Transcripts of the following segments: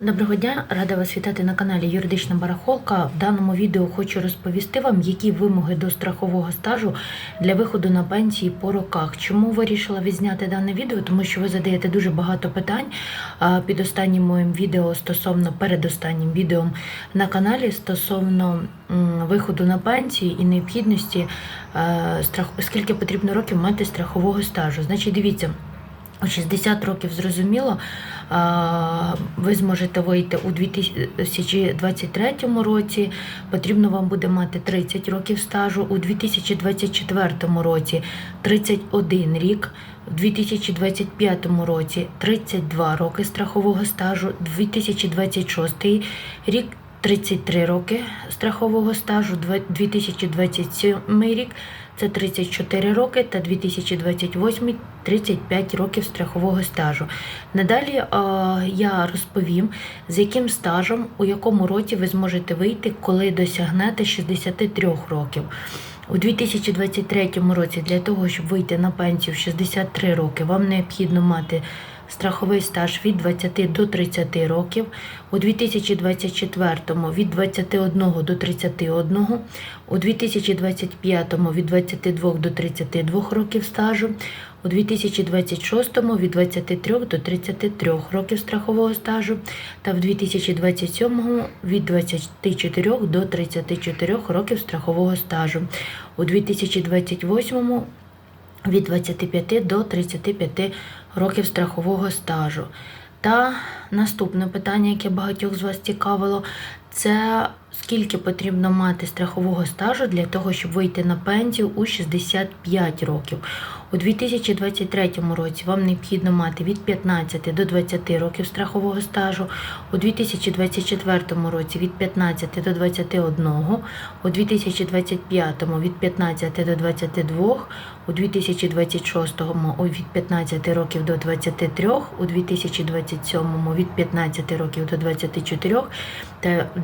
Доброго дня, рада вас вітати на каналі Юридична Барахолка. В даному відео хочу розповісти вам, які вимоги до страхового стажу для виходу на пенсії по роках. Чому вирішила відзняти дане відео? Тому що ви задаєте дуже багато питань під останнім моїм відео стосовно передостаннім відео на каналі стосовно виходу на пенсії і необхідності скільки потрібно років мати страхового стажу. Значить, дивіться. У 60 років зрозуміло, ви зможете вийти у 2023 році. Потрібно вам буде мати 30 років стажу. У 2024 році 31 рік. У 2025 році 32 роки страхового стажу. 2026 рік 33 роки страхового стажу. Два- 2027 рік це 34 роки та 2028 35 років страхового стажу. Надалі е, я розповім, з яким стажем, у якому році ви зможете вийти, коли досягнете 63 років. У 2023 році для того, щоб вийти на пенсію в 63 роки, вам необхідно мати страховий стаж від 20 до 30 років, у 2024 від 21 до 31, у 2025 від 22 до 32 років стажу, у 2026 від 23 до 33 років страхового стажу. Та в 2027 від 24 до 34 років страхового стажу. У 2028 від 25 до 35 років страхового стажу. Та наступне питання, яке багатьох з вас цікавило, це скільки потрібно мати страхового стажу для того, щоб вийти на пенсію у 65 років. У 2023 році вам необхідно мати від 15 до 20 років страхового стажу, у 2024 році від 15 до 21, у 2025 від 15 до 22, у 2026 від 15 років до 23, у 2027 від 15 років до 24 та у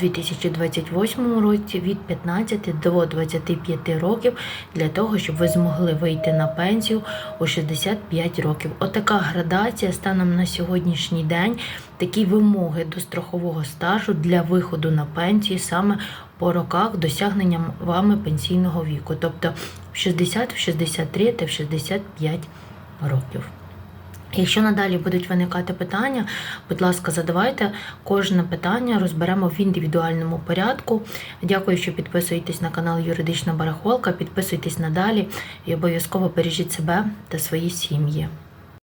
2028 році від 15 до 25 років для того, щоб ви змогли вийти на пенсію у 65 років. Отака градація станом на сьогоднішній день, такі вимоги до страхового стажу для виходу на пенсію саме по роках досягнення вами пенсійного віку, тобто в 60, в 63 та в 65 років. Якщо надалі будуть виникати питання, будь ласка, задавайте кожне питання, розберемо в індивідуальному порядку. Дякую, що підписуєтесь на канал Юридична Барахолка, підписуйтесь надалі і обов'язково бережіть себе та свої сім'ї.